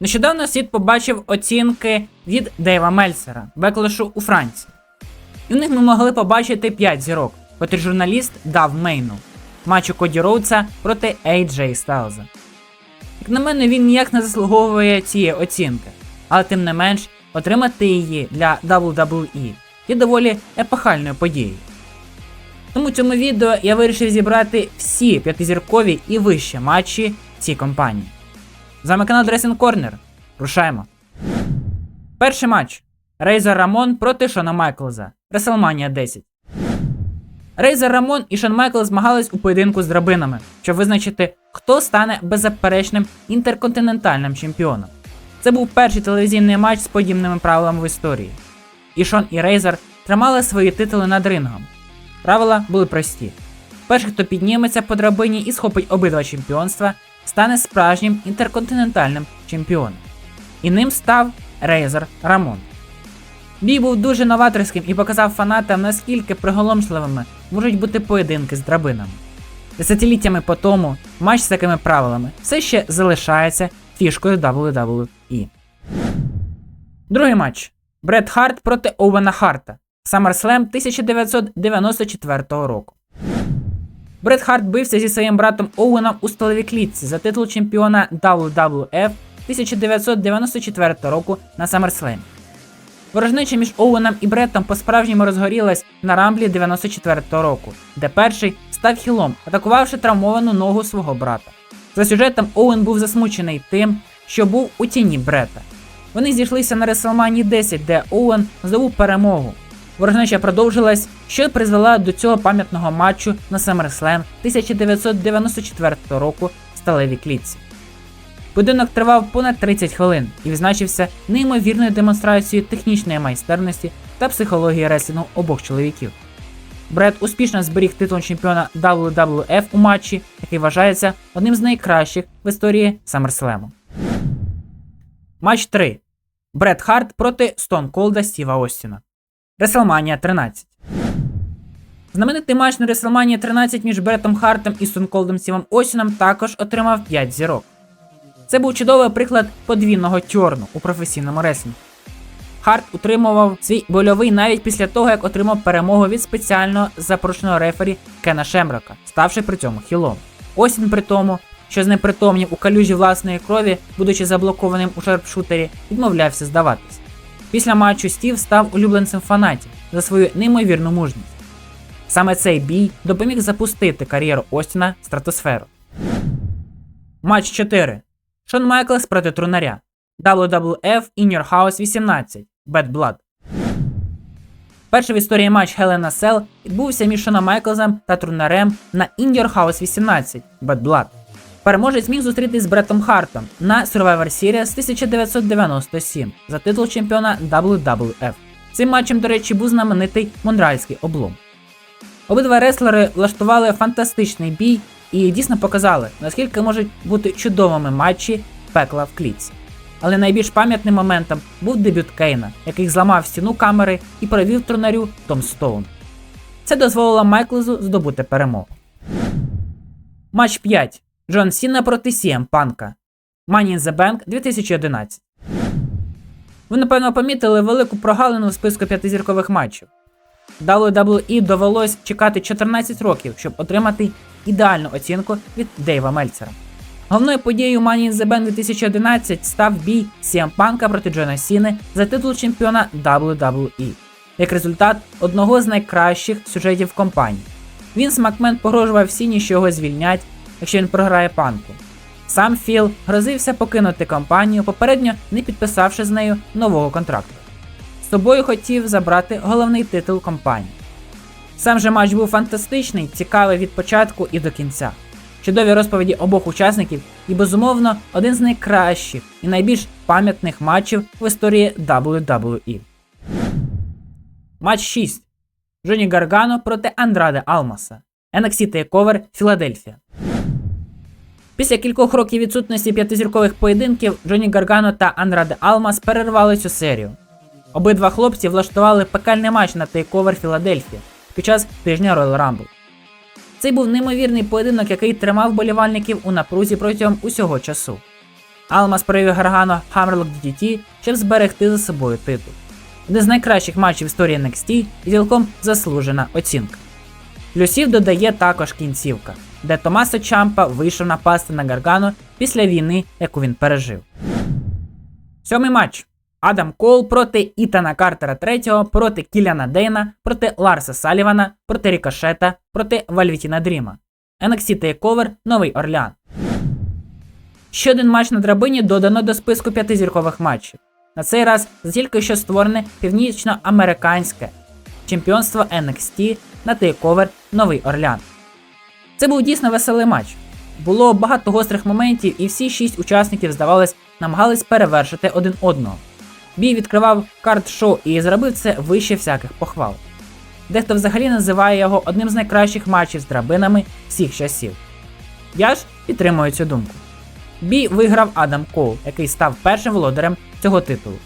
Нещодавно світ побачив оцінки від Дейва Мельцера, беклешу у Франції. І в них ми могли побачити 5 зірок, котрі журналіст дав Мейну матчу Коді Роудса проти AJ Стайлза. Як на мене, він ніяк не заслуговує цієї оцінки, але тим не менш, отримати її для WWE є доволі епохальною подією. Тому цьому відео я вирішив зібрати всі п'ятизіркові і вищі матчі цій компанії. З вами канал Dressing Corner. Рушаємо. Перший матч. Рейзер Рамон проти Шона Майклза. WrestleMania 10. Рейзер Рамон і Шон Майкл змагались у поєдинку з драбинами, щоб визначити, хто стане беззаперечним інтерконтинентальним чемпіоном. Це був перший телевізійний матч з подібними правилами в історії. І Шон і Рейзер тримали свої титули над рингом. Правила були прості. Перший, хто підніметься по драбині і схопить обидва чемпіонства, стане справжнім інтерконтинентальним чемпіоном. І ним став Рейзер Рамон. Бій був дуже новаторським і показав фанатам, наскільки приголомшливими можуть бути поєдинки з драбинами. Десятиліттями по тому матч з такими правилами все ще залишається фішкою WWE. Другий матч. Бред Харт проти Оуена Харта. SummerSlam 1994 року. Бред Харт бився зі своїм братом Оуеном у столовій клітці за титул чемпіона WWF 1994 року на SummerSlam. Ворожнича між Оуеном і Бреттом по-справжньому розгорілась на рамблі 94-го року, де перший став хілом, атакувавши травмовану ногу свого брата. За сюжетом Оуен був засмучений тим, що був у тіні Бретта. Вони зійшлися на WrestleMania 10, де Оуен здобув перемогу. Ворожнеча продовжилась, що призвела до цього пам'ятного матчу на SummerSlam 1994 року в сталевій клітці. Поєдинок тривав понад 30 хвилин і відзначився неймовірною демонстрацією технічної майстерності та психології реслінгу обох чоловіків. Бред успішно зберіг титул чемпіона WWF у матчі, який вважається одним з найкращих в історії SummerSlam. Матч 3. Бред Харт проти Стон Колда Стіва Остіна. WrestleMania 13. Знаменитий матч на WrestleMania 13 між Бретом Хартом і Стон Колдом Стівом Остіном також отримав 5 зірок. Це був чудовий приклад подвійного тьорну у професійному реслінгу. Харт утримував свій больовий навіть після того, як отримав перемогу від спеціально запрошеного рефері Кена Шемрока, ставши при цьому хілом. Остін при тому, що знепритомнів у калюжі власної крові, будучи заблокованим у шарпшутері, відмовлявся здаватись. Після матчу Стів став улюбленцем фанатів за свою неймовірну мужність. Саме цей бій допоміг запустити кар'єру Остіна в стратосферу. Матч 4. Шон Майклс проти трунаря. WWF In Your House 18. Bad Blood. Перший в історії матч Hell in відбувся між Шоном Майклзом та трунарем на In Your House 18. Bad Blood. Переможець міг зустрітись з Бреттом Хартом на Survivor Series 1997 за титул чемпіона WWF. Цим матчем, до речі, був знаменитий Монреальський облом. Обидва реслери влаштували фантастичний бій і дійсно показали, наскільки можуть бути чудовими матчі пекла в клітці. Але найбільш пам'ятним моментом був дебют Кейна, який зламав стіну камери і провів трунарю Том Стоун. Це дозволило Майклзу здобути перемогу. Матч 5. Джон Сіна проти Сієм Панка. Money in the Bank 2011. Ви, напевно, помітили велику прогалину в списку п'ятизіркових матчів. WWE довелось чекати 14 років, щоб отримати ідеальну оцінку від Дейва Мельцера. Головною подією Money in the Bank 2011 став бій CM Панка проти Джона Сіни за титул чемпіона WWE. Як результат одного з найкращих сюжетів компанії. Вінс Макмен погрожував Сіні, що його звільнять, якщо він програє панку. Сам Філ грозився покинути компанію, попередньо не підписавши з нею нового контракту. З собою хотів забрати головний титул компанії. Сам же матч був фантастичний, цікавий від початку і до кінця. Чудові розповіді обох учасників і, безумовно, один з найкращих і найбільш пам'ятних матчів в історії WWE. Матч 6. Джоні Гаргано проти Андраде Алмаса. NXT TakeOver Філадельфія. Після кількох років відсутності п'ятизіркових поєдинків Джоні Гаргано та Андраде Алмас перервали цю серію. Обидва хлопці влаштували пекальний матч на TakeOver Філадельфія під час тижня Royal Rumble. Цей був неймовірний поєдинок, який тримав болівальників у напрузі протягом усього часу. Алмас провів Гаргано Hammerlock DDT, щоб зберегти за собою титул. Один з найкращих матчів історії NXT і цілком заслужена оцінка. Плюсів додає також кінцівка, де Томасо Чампа вийшов напасти на Гаргано після війни, яку він пережив. Сьомий матч. Адам Кол проти Ітана Картера III, проти Кіляна Дейна, проти Ларса Салівана, проти Рікошета, проти Вальвітіна Дріма. NXT TakeOver Новий Орлеан. Ще один матч на драбині додано до списку п'ятизіркових матчів. На цей раз тільки що створене північноамериканське чемпіонство NXT на TakeOver Новий Орлеан. Це був дійсно веселий матч. Було багато гострих моментів, і всі шість учасників, здавалось, намагались перевершити один одного. Бій відкривав карт-шоу і зробив це вище всяких похвал. Дехто взагалі називає його одним з найкращих матчів з драбинами всіх часів. Я ж підтримую цю думку. Бій виграв Адам Коул, який став першим володарем цього титулу.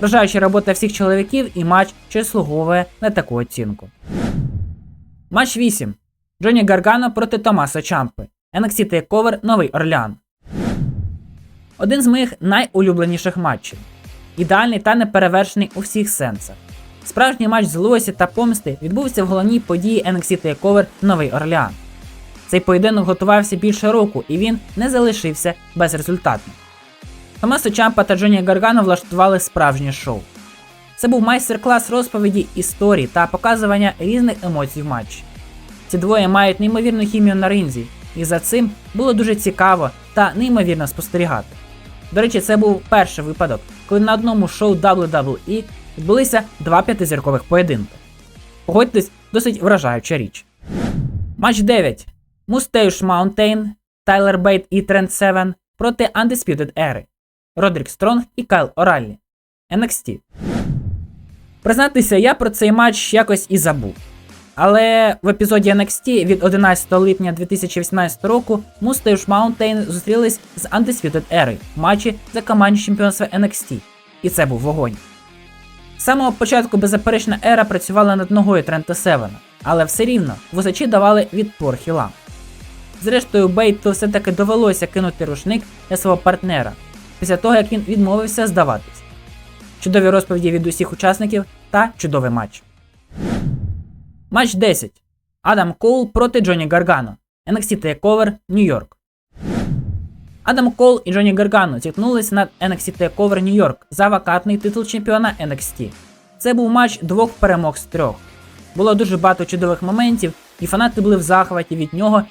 Вражаюча робота всіх чоловіків і матч, що заслуговує на таку оцінку. Матч 8. Джоні Гаргано проти Томасо Чампи. NXT TakeOver Новий Орлеан. Один з моїх найулюбленіших матчів. Ідеальний та неперевершений у всіх сенсах. Справжній матч злості та помсти відбувся в головній події NXT TakeOver Новий Орлеан. Цей поєдинок готувався більше року, і він не залишився безрезультатним. Томасо Чампа та Джоні Гаргано влаштували справжнє шоу. Це був майстер-клас розповіді історій та показування різних емоцій в матчі. Ці двоє мають неймовірну хімію на ринзі, і за цим було дуже цікаво та неймовірно спостерігати. До речі, це був перший випадок, коли на одному шоу WWE відбулися два п'ятизіркових поєдинки. Погодьтесь, досить вражаюча річ. Матч 9. Мустейш Маунтейн, Тайлер Бейт і Тренд 7 проти Undisputed Era. Родрік Стронг і Кайл Ораллі. NXT. Признатися, я про цей матч якось і забув. Але в епізоді NXT від 11 липня 2018 року Мустейш Маунтейн зустрілись з Undisputed Era в матчі за командні чемпіонства NXT. І це був вогонь. З самого початку беззаперечна ера працювала над ногою Трента Севена, але все рівно височі давали відпор хілам. Зрештою, Бейту все-таки довелося кинути рушник для свого партнера, після того як він відмовився здаватись. Чудові розповіді від усіх учасників та чудовий матч. Матч 10. Адам Коул проти Джоні Гаргано. NXT TakeOver Нью-Йорк. Адам Кол і Джоні Гаргано зіткнулись на NXT TakeOver Нью-Йорк за вакантний титул чемпіона NXT. Це був матч двох перемог з трьох. Було дуже багато чудових моментів, і фанати були в захваті від нього.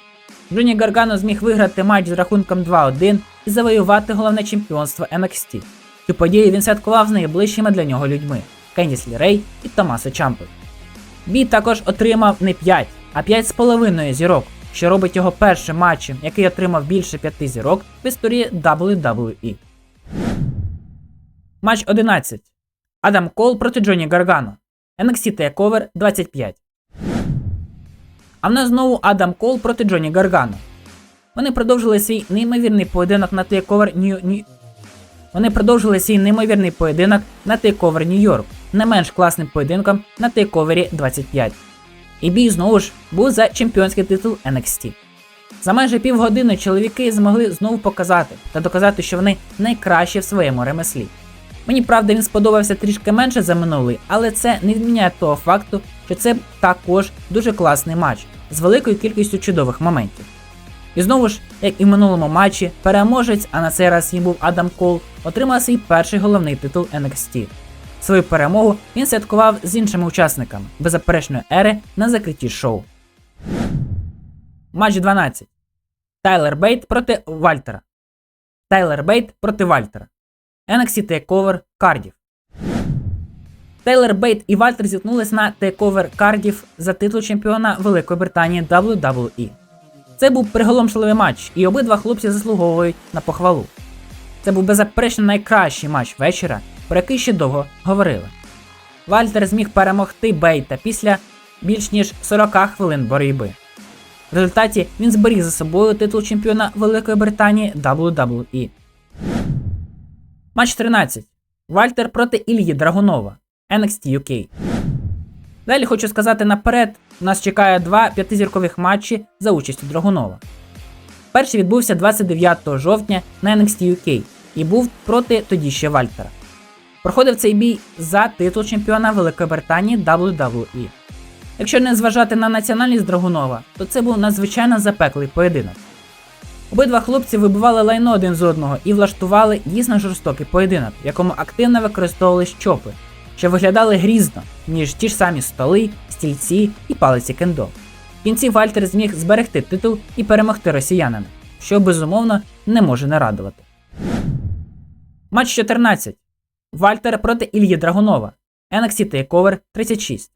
Джоні Гаргано зміг виграти матч з рахунком 2-1 і завоювати головне чемпіонство NXT. Цю подію він святкував з найближчими для нього людьми Кендіс Рей і Томасо Чампи. Бій також отримав не 5, а 5,5 зірок, що робить його першим матчем, який отримав більше 5 зірок в історії WWE. Матч 11. Адам Кол проти Джоні Гаргано. NXT TakeOver 25. А в нас знову Адам Кол проти Джоні Гаргано. Вони продовжили свій неймовірний поєдинок на TakeOver Нью... Нью... Вони продовжили свій неймовірний поєдинок на TakeOver Нью-Йорк, не менш класним поєдинком на TakeOver 25. І бій знову ж був за чемпіонський титул NXT. За майже півгодини чоловіки змогли знову показати та доказати, що вони найкращі в своєму ремеслі. Мені правда він сподобався трішки менше за минулий, але це не відміняє того факту, що це також дуже класний матч з великою кількістю чудових моментів. І знову ж, як і в минулому матчі, переможець, а на цей раз їм був Адам Кол, отримав свій перший головний титул NXT. Свою перемогу він святкував з іншими учасниками беззаперечної ери на закритті шоу. Матч 12. Тайлер Бейт проти Вальтера. Тайлер Бейт проти Вальтера. NXT TakeOver Кардів. Тейлор Бейт і Вальтер зіткнулись на TakeOver Кардів за титул чемпіона Великої Британії WWE. Це був приголомшливий матч, і обидва хлопці заслуговують на похвалу. Це був беззаперечно найкращий матч вечора, про який ще довго говорили. Вальтер зміг перемогти Бейта після більш ніж 40 хвилин боротьби. В результаті він зберіг за собою титул чемпіона Великої Британії WWE. Матч 13. Вальтер проти Ільї Драгунова. NXT UK. Далі хочу сказати наперед, нас чекає два п'ятизіркових матчі за участю Драгунова. Перший відбувся 29 жовтня на NXT UK, і був проти тоді ще Вальтера. Проходив цей бій за титул чемпіона Великої Британії WWE. Якщо не зважати на національність Драгунова, то це був надзвичайно запеклий поєдинок. Обидва хлопці вибивали лайно один з одного і влаштували дійсно жорстокий поєдинок, в якому активно використовували щопи, що виглядали грізно, ніж ті ж самі столи, стільці і палиці кендо. В кінці Вальтер зміг зберегти титул і перемогти росіянина, що безумовно не може не радувати. Матч 14. Вальтер проти Ільї Драгунова. NXT TakeOver 36.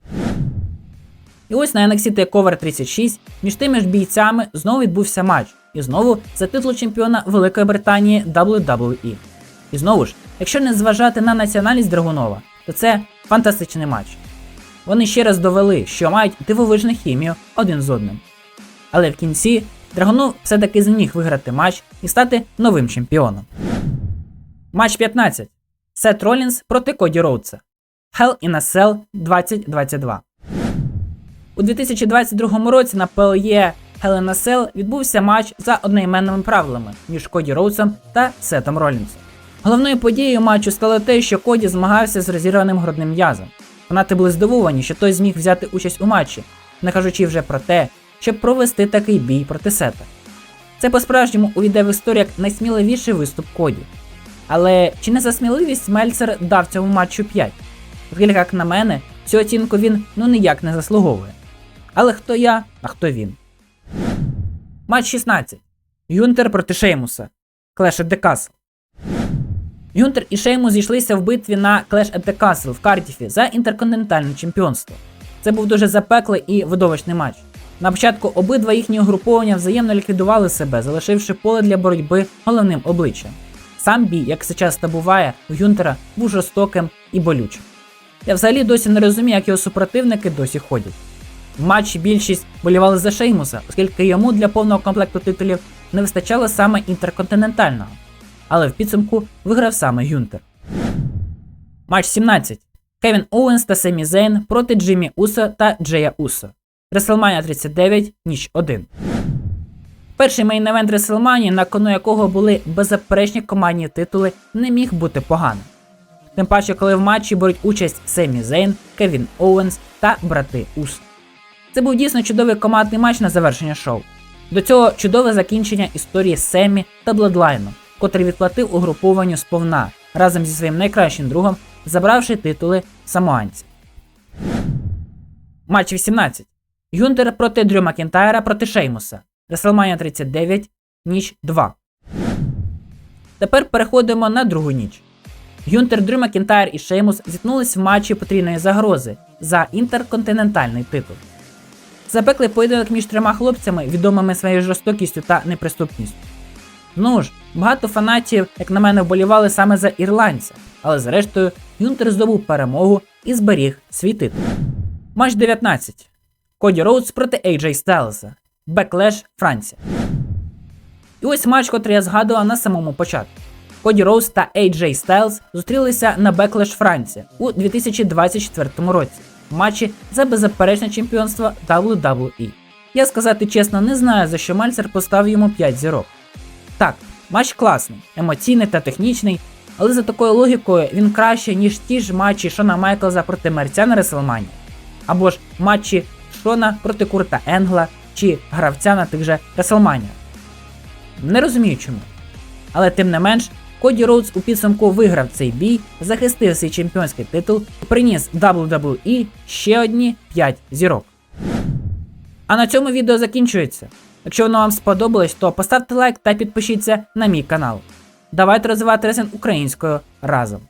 І ось на NXT TakeOver 36 між тими ж бійцями знову відбувся матч. І знову за титул чемпіона Великої Британії WWE. І знову ж, якщо не зважати на національність Драгунова, то це фантастичний матч. Вони ще раз довели, що мають дивовижну хімію один з одним. Але в кінці Драгунов все-таки зміг виграти матч і стати новим чемпіоном. Матч 15. Сет Ролінс проти Коді Роудса. Hell in a Cell 2022. У 2022 році на PLE Hell in a Cell відбувся матч за одноіменними правилами між Коді Роудсом та Сетом Ролінсом. Головною подією матчу стало те, що Коді змагався з розірваним грудним м'язом. Фанати були здивовані, що той зміг взяти участь у матчі, не кажучи вже про те, щоб провести такий бій проти Сета. Це по-справжньому увійде в історію як найсміливіший виступ Коді. Але чи не за сміливість Мельцер дав цьому матчу 5? Оскільки, як на мене, цю оцінку він ну ніяк не заслуговує. Але хто я, а хто він? Матч 16. Юнтер проти Шеймуса. The Castle. Юнтер і Шеймус зійшлися в битві на Clash at the Castle в Кардіфі за інтерконтинентальне чемпіонство. Це був дуже запеклий і видовищний матч. На початку обидва їхні угруповання взаємно ліквідували себе, залишивши поле для боротьби головним обличчям. Сам бій, як це часто буває, у Юнтера був жорстоким і болючим. Я взагалі досі не розумію, як його супротивники досі ходять. В матчі більшість болівали за Шеймуса, оскільки йому для повного комплекту титулів не вистачало саме інтерконтинентального. Але в підсумку виграв саме Юнтер. Матч 17. Кевін Оуенс та Семі Зейн проти Джиммі Усо та Джея Усо. WrestleMania 39, ніч 1. Перший мейн-евент WrestleMania, на кону якого були беззаперечні командні титули, не міг бути поганим. Тим паче, коли в матчі беруть участь Семі Зейн, Кевін Оуенс та брати Усо. Це був дійсно чудовий командний матч на завершення шоу. До цього чудове закінчення історії Семі та Бладлайну, котрий відплатив угрупованню сповна разом зі своїм найкращим другом, забравши титули самоанців. Матч 18. Юнтер проти Дрю Макінтайра проти Шеймуса. WrestleMania 39, ніч 2. Тепер переходимо на другу ніч. Юнтер Дрю Макінтайр і Шеймус зіткнулись в матчі потрійної загрози за інтерконтинентальний титул. Запеклий поєдинок між трьома хлопцями, відомими своєю жорстокістю та неприступністю. Ну ж, багато фанатів, як на мене, вболівали саме за ірландця, але зрештою Юнтер здобув перемогу і зберіг свій титул. Матч 19. Коді Роудс проти AJ Styles. Беклеш Франція. І ось матч, котрий я згадував на самому початку. Коді Роуз та AJ Styles зустрілися на Backlash Франція у 2024 році в матчі за беззаперечне чемпіонство WWE. Я сказати чесно, не знаю за що Мальцер поставив йому 5 зірок. Так, матч класний, емоційний та технічний, але за такою логікою він краще, ніж ті ж матчі Шона Майклза проти мерця на Реселмані, або ж матчі Шона проти Курта Енгла чи гравця на тих же Реселманія. Не розумію чому. Але тим не менш, Коді Роудс у підсумку виграв цей бій, захистив свій чемпіонський титул і приніс WWE ще одні 5 зірок. А на цьому відео закінчується. Якщо воно вам сподобалось, то поставте лайк та підпишіться на мій канал. Давайте розвивати ресен українською разом.